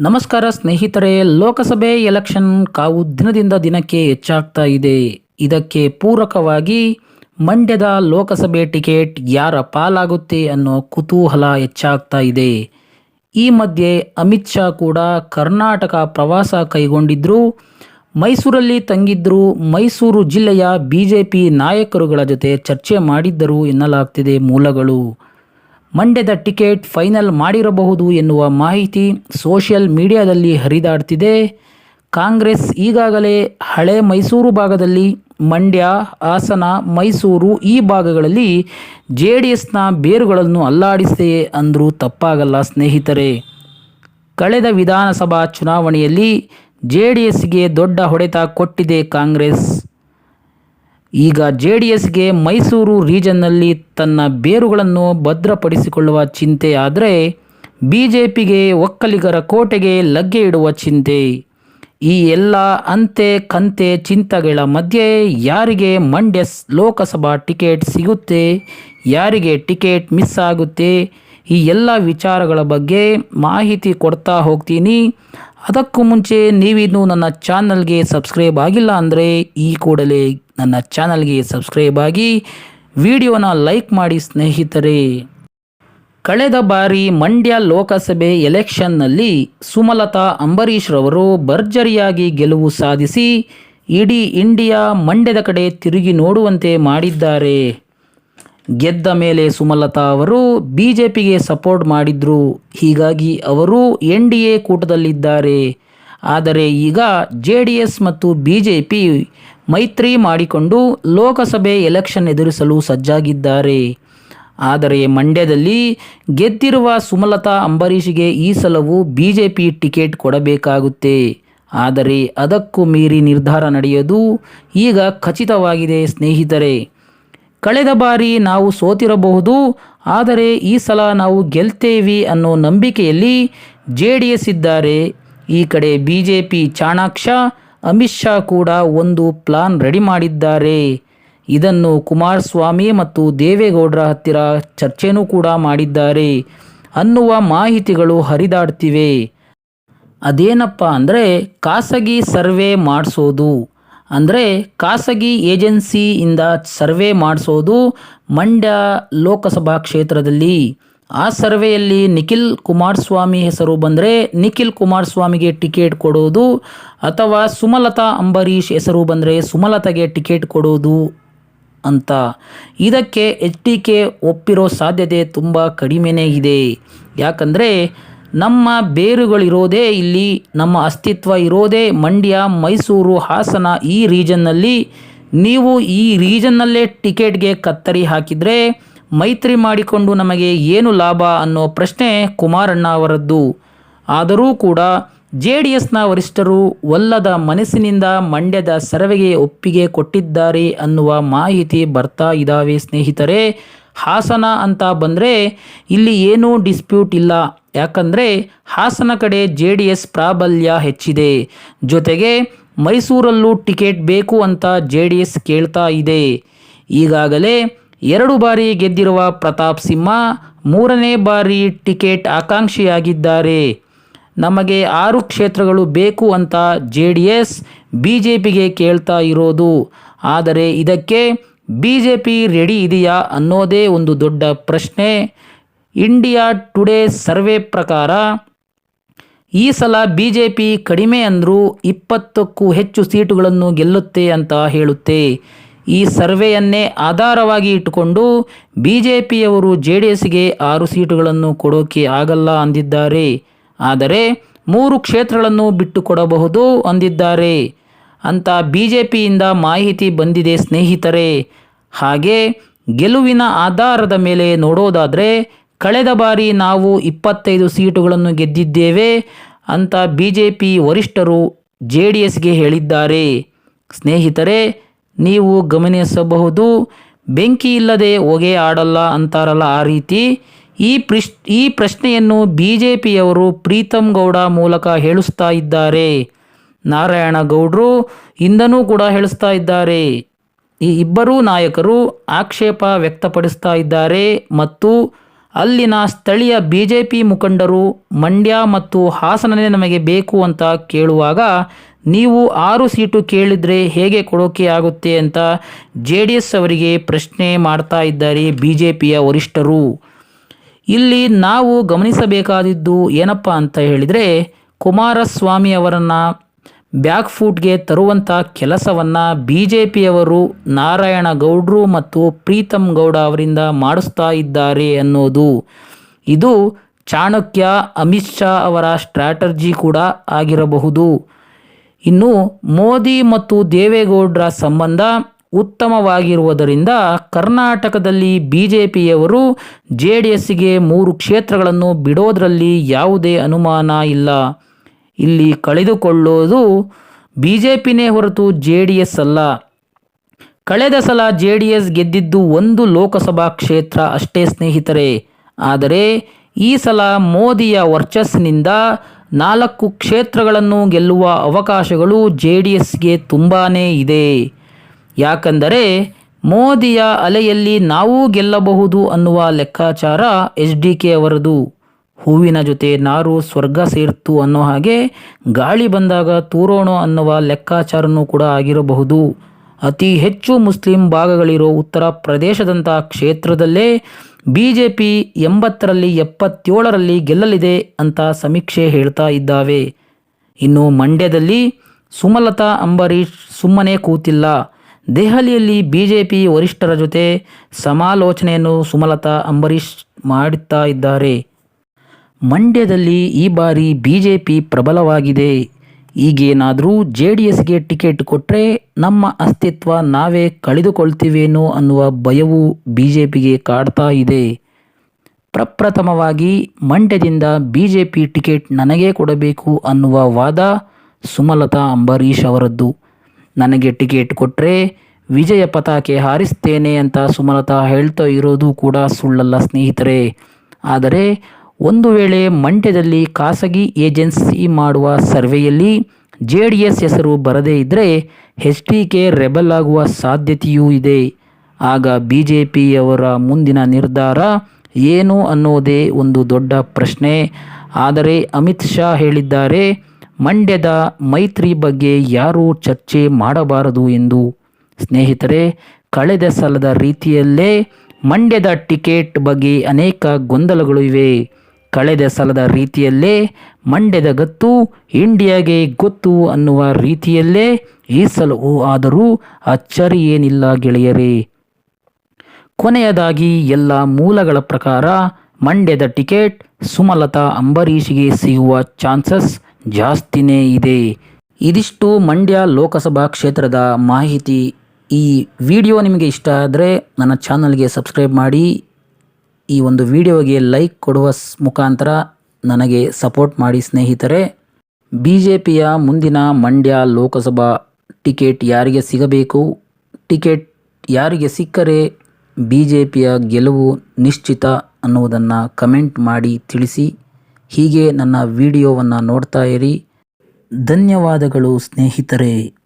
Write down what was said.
ನಮಸ್ಕಾರ ಸ್ನೇಹಿತರೆ, ಲೋಕಸಭೆ ಎಲೆಕ್ಷನ್ ಕಾವು ದಿನದಿಂದ ದಿನಕ್ಕೆ ಹೆಚ್ಚಾಗ್ತಾ ಇದೆ. ಇದಕ್ಕೆ ಪೂರಕವಾಗಿ ಮಂಡ್ಯದ ಲೋಕಸಭೆ ಟಿಕೆಟ್ ಯಾರ ಪಾಲಾಗುತ್ತೆ ಅನ್ನೋ ಕುತೂಹಲ ಹೆಚ್ಚಾಗ್ತಾ ಇದೆ. ಈ ಮಧ್ಯೆ ಅಮಿತ್ ಶಾ ಕೂಡ ಕರ್ನಾಟಕ ಪ್ರವಾಸ ಕೈಗೊಂಡಿದ್ರು. ಮೈಸೂರಲ್ಲಿ ತಂಗಿದ್ರು ಮೈಸೂರು ಜಿಲ್ಲೆಯ ಬಿಜೆಪಿ ನಾಯಕರುಗಳ ಜೊತೆ ಚರ್ಚೆ ಮಾಡಿದ್ದರು ಎನ್ನಲಾಗ್ತಿದೆ ಮೂಲಗಳು. ಮಂಡ್ಯದ ಟಿಕೆಟ್ ಫೈನಲ್ ಮಾಡಿರಬಹುದು ಎನ್ನುವ ಮಾಹಿತಿ ಸೋಷಿಯಲ್ ಮೀಡಿಯಾದಲ್ಲಿ ಹರಿದಾಡ್ತಿದೆ. ಕಾಂಗ್ರೆಸ್ ಈಗಾಗಲೇ ಹಳೆ ಮೈಸೂರು ಭಾಗದಲ್ಲಿ, ಮಂಡ್ಯ, ಹಾಸನ, ಮೈಸೂರು ಈ ಭಾಗಗಳಲ್ಲಿ ಜೆ ಡಿ ಎಸ್ನ ಬೇರುಗಳನ್ನು ಅಲ್ಲಾಡಿಸಿದೆಯೇ ಅಂದರೂ ತಪ್ಪಾಗಲ್ಲ ಸ್ನೇಹಿತರೆ. ಕಳೆದ ವಿಧಾನಸಭಾ ಚುನಾವಣೆಯಲ್ಲಿ ಜೆ ಡಿ ದೊಡ್ಡ ಹೊಡೆತ ಕೊಟ್ಟಿದೆ ಕಾಂಗ್ರೆಸ್. ಈಗ ಜೆ ಡಿ ಎಸ್ಗೆ ಮೈಸೂರು ರೀಜನ್ನಲ್ಲಿ ತನ್ನ ಬೇರುಗಳನ್ನು ಭದ್ರಪಡಿಸಿಕೊಳ್ಳುವ ಚಿಂತೆ ಆದರೆ ಬಿ ಜೆ ಪಿಗೆ ಒಕ್ಕಲಿಗರ ಕೋಟೆಗೆ ಲಗ್ಗೆ ಇಡುವ ಚಿಂತೆ. ಈ ಎಲ್ಲ ಅಂತೆ ಕಂತೆ ಚಿಂತೆಗಳ ಮಧ್ಯೆ ಯಾರಿಗೆ ಮಂಡ್ಯ ಲೋಕಸಭಾ ಟಿಕೆಟ್ ಸಿಗುತ್ತೆ, ಯಾರಿಗೆ ಟಿಕೆಟ್ ಮಿಸ್ ಆಗುತ್ತೆ, ಈ ಎಲ್ಲ ವಿಚಾರಗಳ ಬಗ್ಗೆ ಮಾಹಿತಿ ಕೊಡ್ತಾ ಹೋಗ್ತೀನಿ. ಅದಕ್ಕೂ ಮುಂಚೆ ನೀವಿನ್ನೂ ನನ್ನ ಚಾನಲ್ಗೆ ಸಬ್ಸ್ಕ್ರೈಬ್ ಆಗಿಲ್ಲ ಅಂದರೆ ಈ ಕೂಡಲೇ ನನ್ನ ಚಾನಲ್ಗೆ ಸಬ್ಸ್ಕ್ರೈಬ್ ಆಗಿ ವಿಡಿಯೋನ ಲೈಕ್ ಮಾಡಿ ಸ್ನೇಹಿತರೆ. ಕಳೆದ ಬಾರಿ ಮಂಡ್ಯ ಲೋಕಸಭೆ ಎಲೆಕ್ಷನ್ನಲ್ಲಿ ಸುಮಲತಾ ಅಂಬರೀಷ್ರವರು ಭರ್ಜರಿಯಾಗಿ ಗೆಲುವು ಸಾಧಿಸಿ ಇಡೀ ಇಂಡಿಯಾ ಮಂಡ್ಯದ ಕಡೆ ತಿರುಗಿ ನೋಡುವಂತೆ ಮಾಡಿದ್ದಾರೆ. ಗೆದ್ದ ಮೇಲೆ ಸುಮಲತಾ ಅವರು ಬಿ ಜೆ ಪಿಗೆ ಸಪೋರ್ಟ್ ಮಾಡಿದ್ರು. ಹೀಗಾಗಿ ಅವರು ಎನ್ ಡಿ ಎ ಕೂಟದಲ್ಲಿದ್ದಾರೆ. ಆದರೆ ಈಗ ಜೆ ಡಿ ಎಸ್ ಮತ್ತು ಬಿ ಜೆ ಪಿ ಮೈತ್ರಿ ಮಾಡಿಕೊಂಡು ಲೋಕಸಭೆ ಎಲೆಕ್ಷನ್ ಎದುರಿಸಲು ಸಜ್ಜಾಗಿದ್ದಾರೆ. ಆದರೆ ಮಂಡ್ಯದಲ್ಲಿ ಗೆದ್ದಿರುವ ಸುಮಲತಾ ಅಂಬರೀಷ್ಗೆ ಈ ಸಲವು ಬಿ ಜೆ ಪಿ ಟಿಕೆಟ್ ಕೊಡಬೇಕಾಗುತ್ತೆ. ಆದರೆ ಅದಕ್ಕೂ ಮೀರಿ ನಿರ್ಧಾರ ನಡೆಯೋದು ಈಗ ಖಚಿತವಾಗಿದೆ ಸ್ನೇಹಿತರೆ. ಕಳೆದ ಬಾರಿ ನಾವು ಸೋತಿರಬಹುದು, ಆದರೆ ಈ ಸಲ ನಾವು ಗೆಲ್ತೇವಿ ಅನ್ನೋ ನಂಬಿಕೆಯಲ್ಲಿ ಜೆ ಡಿ ಎಸ್ ಇದ್ದಾರೆ. ಈ ಕಡೆ ಬಿ ಜೆ ಪಿ ಚಾಣಾಕ್ಷ, ಅಮಿತ್ ಶಾ ಕೂಡ ಒಂದು ಪ್ಲಾನ್ ರೆಡಿ ಮಾಡಿದ್ದಾರೆ. ಇದನ್ನು ಕುಮಾರಸ್ವಾಮಿ ಮತ್ತು ದೇವೇಗೌಡರ ಹತ್ತಿರ ಚರ್ಚೆನೂ ಕೂಡ ಮಾಡಿದ್ದಾರೆ. ಅನ್ನುವ ಮಾಹಿತಿಗಳು ಹರಿದಾಡ್ತಿವೆ. ಅದೇನಪ್ಪ ಅಂದರೆ ಖಾಸಗಿ ಸರ್ವೆ ಮಾಡಿಸೋದು. ಅಂದರೆ ಖಾಸಗಿ ಏಜೆನ್ಸಿಯಿಂದ ಸರ್ವೆ ಮಾಡಿಸೋದು ಮಂಡ್ಯ ಲೋಕಸಭಾ ಕ್ಷೇತ್ರದಲ್ಲಿ. ಆ ಸರ್ವೆಯಲ್ಲಿ ನಿಖಿಲ್ ಕುಮಾರಸ್ವಾಮಿ ಹೆಸರು ಬಂದರೆ ನಿಖಿಲ್ ಕುಮಾರಸ್ವಾಮಿಗೆ ಟಿಕೆಟ್ ಕೊಡೋದು ಅಥವಾ ಸುಮಲತಾ ಅಂಬರೀಷ್ ಹೆಸರು ಬಂದರೆ ಸುಮಲತಾಗೆ ಟಿಕೆಟ್ ಕೊಡೋದು ಅಂತ. ಇದಕ್ಕೆ ಎಚ್ ಡಿ ಕೆ ಒಪ್ಪಿರೋ ಸಾಧ್ಯತೆ ತುಂಬ ಕಡಿಮೆನೇ ಇದೆ. ಯಾಕಂದರೆ ನಮ್ಮ ಬೇರುಗಳಿರೋದೇ ಇಲ್ಲಿ, ನಮ್ಮ ಅಸ್ತಿತ್ವ ಇರೋದೇ ಮಂಡ್ಯ, ಮೈಸೂರು, ಹಾಸನ ಈ ರೀಜನ್ನಲ್ಲಿ. ನೀವು ಈ ರೀಜನ್ನಲ್ಲೇ ಟಿಕೆಟ್ಗೆ ಕತ್ತರಿ ಹಾಕಿದರೆ ಮೈತ್ರಿ ಮಾಡಿಕೊಂಡು ನಮಗೆ ಏನು ಲಾಭ ಅನ್ನೋ ಪ್ರಶ್ನೆ ಕುಮಾರಣ್ಣ ಅವರದ್ದು. ಆದರೂ ಕೂಡ ಜೆ ಡಿ ಎಸ್ನ ವರಿಷ್ಠರು ಒಲ್ಲದ ಮನಸ್ಸಿನಿಂದ ಮಂಡ್ಯದ ಸರ್ವೆಗೆ ಒಪ್ಪಿಗೆ ಕೊಟ್ಟಿದ್ದಾರೆ ಅನ್ನುವ ಮಾಹಿತಿ ಬರ್ತಾ ಇದ್ದಾವೆ ಸ್ನೇಹಿತರೆ. ಹಾಸನ ಅಂತ ಬಂದರೆ ಇಲ್ಲಿ ಏನೂ ಡಿಸ್ಪ್ಯೂಟ್ ಇಲ್ಲ. ಯಾಕಂದರೆ ಹಾಸನ ಕಡೆ ಜೆ ಡಿ ಎಸ್ ಪ್ರಾಬಲ್ಯ ಹೆಚ್ಚಿದೆ. ಜೊತೆಗೆ ಮೈಸೂರಲ್ಲೂ ಟಿಕೆಟ್ ಬೇಕು ಅಂತ ಜೆ ಡಿ ಎಸ್ ಕೇಳ್ತಾ ಇದೆ. ಈಗಾಗಲೇ ಎರಡು ಬಾರಿ ಗೆದ್ದಿರುವ ಪ್ರತಾಪ್ ಸಿಂಹ ಮೂರನೇ ಬಾರಿ ಟಿಕೆಟ್ ಆಕಾಂಕ್ಷಿಯಾಗಿದ್ದಾರೆ. ನಮಗೆ ಆರು ಕ್ಷೇತ್ರಗಳು ಬೇಕು ಅಂತ J D S, B J ಪಿಗೆ ಕೇಳ್ತಾ ಇರೋದು. ಆದರೆ ಇದಕ್ಕೆ ಬಿ ಜೆ ಪಿ ರೆಡಿ ಇದೆಯಾ ಅನ್ನೋದೇ ಒಂದು ದೊಡ್ಡ ಪ್ರಶ್ನೆ. ಇಂಡಿಯಾ ಟುಡೇ ಸರ್ವೆ ಪ್ರಕಾರ ಈ ಸಲ ಬಿ ಜೆ ಪಿ ಕಡಿಮೆ ಅಂದರೂ ಇಪ್ಪತ್ತಕ್ಕೂ ಹೆಚ್ಚು ಸೀಟುಗಳನ್ನು ಗೆಲ್ಲುತ್ತೆ ಅಂತ ಹೇಳುತ್ತೆ. ಈ ಸರ್ವೆಯನ್ನೇ ಆಧಾರವಾಗಿ ಇಟ್ಟುಕೊಂಡು ಬಿ ಜೆ ಪಿಯವರು ಜೆ ಡಿ ಎಸ್ಗೆ ಆರು ಸೀಟುಗಳನ್ನು ಕೊಡೋಕೆ ಆಗಲ್ಲ ಅಂದಿದ್ದಾರೆ. ಆದರೆ ಮೂರು ಕ್ಷೇತ್ರಗಳನ್ನು ಬಿಟ್ಟುಕೊಡಬಹುದು ಅಂದಿದ್ದಾರೆ. ಅಂತ ಬಿ ಜೆ ಪಿಯಿಂದ ಮಾಹಿತಿ ಬಂದಿದೆ ಸ್ನೇಹಿತರೆ. ಹಾಗೆ ಗೆಲುವಿನ ಆಧಾರದ ಮೇಲೆ ನೋಡೋದಾದರೆ ಕಳೆದ ಬಾರಿ ನಾವು ಇಪ್ಪತ್ತೈದು ಸೀಟುಗಳನ್ನು ಗೆದ್ದಿದ್ದೇವೆ ಅಂತ ಬಿ ಜೆ ಪಿ ವರಿಷ್ಠರು ಜೆ ಡಿ ಎಸ್ಗೆ ಹೇಳಿದ್ದಾರೆ. ಸ್ನೇಹಿತರೆ, ನೀವು ಗಮನಿಸಬಹುದು, ಬೆಂಕಿ ಇಲ್ಲದೆ ಹೊಗೆ ಆಡಲ್ಲ ಅಂತಾರಲ್ಲ ಆ ರೀತಿ. ಈ ಪ್ರಿಶ್, ಈ ಪ್ರಶ್ನೆಯನ್ನು ಬಿ ಜೆ ಪಿಯವರು ಪ್ರೀತಮ್ ಗೌಡ ಮೂಲಕ ಹೇಳಿಸ್ತಾ ಇದ್ದಾರೆ. ನಾರಾಯಣಗೌಡರು ಇಂದನೂ ಕೂಡ ಹೇಳಿಸ್ತಾ ಇದ್ದಾರೆ. ಈ ಇಬ್ಬರೂ ನಾಯಕರು ಆಕ್ಷೇಪ ವ್ಯಕ್ತಪಡಿಸ್ತಾ ಇದ್ದಾರೆ ಮತ್ತು ಅಲ್ಲಿನ ಸ್ಥಳೀಯ ಬಿ ಜೆ ಪಿ ಮುಖಂಡರು ಮಂಡ್ಯ ಮತ್ತು ಹಾಸನನೇ ನಮಗೆ ಬೇಕು ಅಂತ ಕೇಳುವಾಗ ನೀವು ಆರು ಸೀಟು ಕೇಳಿದರೆ ಹೇಗೆ ಕೊಡೋಕೆ ಆಗುತ್ತೆ ಅಂತ ಜೆ ಡಿ ಎಸ್ ಅವರಿಗೆ ಪ್ರಶ್ನೆ ಮಾಡ್ತಾ ಇದ್ದಾರೆ ಬಿ ಜೆ ಪಿಯ ವರಿಷ್ಠರು. ಇಲ್ಲಿ ನಾವು ಗಮನಿಸಬೇಕಾದದ್ದು ಏನಪ್ಪ ಅಂತ ಹೇಳಿದರೆ ಕುಮಾರಸ್ವಾಮಿ ಅವರನ್ನು ಬ್ಯಾಕ್ ಫೂಟ್ಗೆ ತರುವಂಥ ಕೆಲಸವನ್ನು ಬಿ ಜೆ ಪಿಯವರು ನಾರಾಯಣ ಗೌಡ್ರು ಮತ್ತು ಪ್ರೀತಮ್ ಗೌಡ ಅವರಿಂದ ಮಾಡಿಸ್ತಾ ಇದ್ದಾರೆ ಅನ್ನೋದು. ಇದು ಚಾಣಕ್ಯ, ಅಮಿತ್ ಶಾ ಅವರ ಸ್ಟ್ರಾಟರ್ಜಿ ಕೂಡ ಆಗಿರಬಹುದು. ಇನ್ನು ಮೋದಿ ಮತ್ತು ದೇವೇಗೌಡರ ಸಂಬಂಧ ಉತ್ತಮವಾಗಿರುವುದರಿಂದ ಕರ್ನಾಟಕದಲ್ಲಿ ಬಿ ಜೆ ಪಿಯವರು ಜೆ ಡಿ ಎಸ್ಗೆ ಮೂರು ಕ್ಷೇತ್ರಗಳನ್ನು ಬಿಡೋದರಲ್ಲಿ ಯಾವುದೇ ಅನುಮಾನ ಇಲ್ಲ. ಇಲ್ಲಿ ಕಳೆದುಕೊಳ್ಳೋದು ಬಿ ಜೆ ಪಿನೇ ಹೊರತು ಜೆ ಡಿ ಎಸ್ ಅಲ್ಲ. ಕಳೆದ ಸಲ ಜೆ ಡಿ ಎಸ್ ಗೆದ್ದಿದ್ದು ಒಂದು ಲೋಕಸಭಾ ಕ್ಷೇತ್ರ ಅಷ್ಟೇ ಸ್ನೇಹಿತರೆ. ಆದರೆ ಈ ಸಲ ಮೋದಿಯ ವರ್ಚಸ್ಸಿನಿಂದ ನಾಲ್ಕು ಕ್ಷೇತ್ರಗಳನ್ನು ಗೆಲ್ಲುವ ಅವಕಾಶಗಳು ಜೆ ಡಿ ಎಸ್ಗೆ ತುಂಬಾ ಇದೆ. ಯಾಕಂದರೆ ಮೋದಿಯ ಅಲೆಯಲ್ಲಿ ನಾವೂ ಗೆಲ್ಲಬಹುದು ಅನ್ನುವ ಲೆಕ್ಕಾಚಾರ ಎಚ್ ಡಿ ಕೆ ಅವರದು. ಹೂವಿನ ಜೊತೆ ನಾರು, ಸ್ವರ್ಗ ಸೇರ್ತು ಅನ್ನೋ ಹಾಗೆ ಗಾಳಿ ಬಂದಾಗ ತೂರೋಣ ಅನ್ನುವ ಲೆಕ್ಕಾಚಾರನೂ ಕೂಡ ಆಗಿರಬಹುದು. ಅತಿ ಹೆಚ್ಚು ಮುಸ್ಲಿಂ ಭಾಗಗಳಿರೋ ಉತ್ತರ ಪ್ರದೇಶದಂಥ ಕ್ಷೇತ್ರದಲ್ಲೇ ಬಿ ಜೆ ಪಿ ಎಂಬತ್ತರಲ್ಲಿ ಎಪ್ಪತ್ತೇಳರಲ್ಲಿ ಗೆಲ್ಲಲಿದೆ ಅಂತ ಸಮೀಕ್ಷೆ ಹೇಳ್ತಾ ಇದ್ದಾವೆ. ಇನ್ನು ಮಂಡ್ಯದಲ್ಲಿ ಸುಮಲತಾ ಅಂಬರೀಷ್ ಸುಮ್ಮನೆ ಕೂತಿಲ್ಲ. ದೆಹಲಿಯಲ್ಲಿ ಬಿ ಜೆ ಪಿ ವರಿಷ್ಠರ ಜೊತೆ ಸಮಾಲೋಚನೆಯನ್ನು ಸುಮಲತಾ ಅಂಬರೀಷ್ ಮಾಡುತ್ತಾ ಇದ್ದಾರೆ. ಮಂಡ್ಯದಲ್ಲಿ ಈ ಬಾರಿ ಬಿ ಜೆ ಪಿ ಪ್ರಬಲವಾಗಿದೆ. ಈಗೇನಾದರೂ ಜೆ ಡಿ ಎಸ್ಗೆ ಟಿಕೆಟ್ ಕೊಟ್ಟರೆ ನಮ್ಮ ಅಸ್ತಿತ್ವ ನಾವೇ ಕಳೆದುಕೊಳ್ತೀವೇನೋ ಅನ್ನುವ ಭಯವು ಬಿ ಜೆ ಪಿಗೆ ಕಾಡ್ತಾ ಇದೆ. ಪ್ರಪ್ರಥಮವಾಗಿ ಮಂಡ್ಯದಿಂದ ಬಿ ಜೆ ಪಿ ಟಿಕೆಟ್ ನನಗೇ ಕೊಡಬೇಕು ಅನ್ನುವ ವಾದ ಸುಮಲತಾ ಅಂಬರೀಷ್ ಅವರದ್ದು. ನನಗೆ ಟಿಕೆಟ್ ಕೊಟ್ಟರೆ ವಿಜಯ ಪತಾಕೆ ಹಾರಿಸ್ತೇನೆ ಅಂತ ಸುಮಲತಾ ಹೇಳ್ತಾ ಇರೋದು ಕೂಡ ಸುಳ್ಳಲ್ಲ ಸ್ನೇಹಿತರೆ. ಆದರೆ ಒಂದು ವೇಳೆ ಮಂಡ್ಯದಲ್ಲಿ ಖಾಸಗಿ ಏಜೆನ್ಸಿ ಮಾಡುವ ಸರ್ವೆಯಲ್ಲಿ ಜೆ ಡಿ ಎಸ್ ಹೆಸರು ಬರದೇ ಇದ್ದರೆ ಎಚ್ ಡಿ ಕೆ ರೆಬಲ್ ಆಗುವ ಸಾಧ್ಯತೆಯೂ ಇದೆ. ಆಗ ಬಿ ಜೆ ಪಿಯವರ ಮುಂದಿನ ನಿರ್ಧಾರ ಏನು ಅನ್ನೋದೇ ಒಂದು ದೊಡ್ಡ ಪ್ರಶ್ನೆ. ಆದರೆ ಅಮಿತ್ ಶಾ ಹೇಳಿದ್ದಾರೆ, ಮಂಡ್ಯದ ಮೈತ್ರಿ ಬಗ್ಗೆ ಯಾರೂ ಚರ್ಚೆ ಮಾಡಬಾರದು ಎಂದು. ಸ್ನೇಹಿತರೆ, ಕಳೆದ ಸಲದ ರೀತಿಯಲ್ಲೇ ಮಂಡ್ಯದ ಟಿಕೆಟ್ ಬಗ್ಗೆ ಅನೇಕ ಗೊಂದಲಗಳು ಇವೆ. ಕಳೆದ ಸಲದ ರೀತಿಯಲ್ಲೇ ಮಂಡ್ಯದ ಗತ್ತು, ಇಂಡಿಯಾಗೆ ಗೊತ್ತು ಅನ್ನುವ ರೀತಿಯಲ್ಲೇ ಈ ಸಲವೂ ಆದರೂ ಅಚ್ಚರಿ ಏನಿಲ್ಲ ಗೆಳೆಯರೇ. ಕೊನೆಯದಾಗಿ ಎಲ್ಲ ಮೂಲಗಳ ಪ್ರಕಾರ ಮಂಡ್ಯದ ಟಿಕೆಟ್ ಸುಮಲತಾ ಅಂಬರೀಷ್ಗೆ ಸಿಗುವ ಚಾನ್ಸಸ್ ಜಾಸ್ತಿನೇ ಇದೆ. ಇದಿಷ್ಟು ಮಂಡ್ಯ ಲೋಕಸಭಾ ಕ್ಷೇತ್ರದ ಮಾಹಿತಿ. ಈ ವಿಡಿಯೋ ನಿಮಗೆ ಇಷ್ಟ ಆದರೆ ನನ್ನ ಚಾನಲ್ಗೆ ಸಬ್ಸ್ಕ್ರೈಬ್ ಮಾಡಿ. ಈ ಒಂದು ವಿಡಿಯೋಗೆ ಲೈಕ್ ಕೊಡುವ ಮುಖಾಂತರ ನನಗೆ ಸಪೋರ್ಟ್ ಮಾಡಿ ಸ್ನೇಹಿತರೆ ಬಿ ಜೆ ಪಿಯ ಮುಂದಿನ ಮಂಡ್ಯ ಲೋಕಸಭಾ ಟಿಕೆಟ್ ಯಾರಿಗೆ ಸಿಗಬೇಕು? ಟಿಕೆಟ್ ಯಾರಿಗೆ ಸಿಕ್ಕರೆ ಬಿ ಜೆ ಪಿಯ ಗೆಲುವು ನಿಶ್ಚಿತ ಅನ್ನುವುದನ್ನು ಕಮೆಂಟ್ ಮಾಡಿ ತಿಳಿಸಿ. ಹೀಗೆ ನನ್ನ ವಿಡಿಯೋವನ್ನು ನೋಡ್ತಾ ಇರಿ. ಧನ್ಯವಾದಗಳು ಸ್ನೇಹಿತರೆ.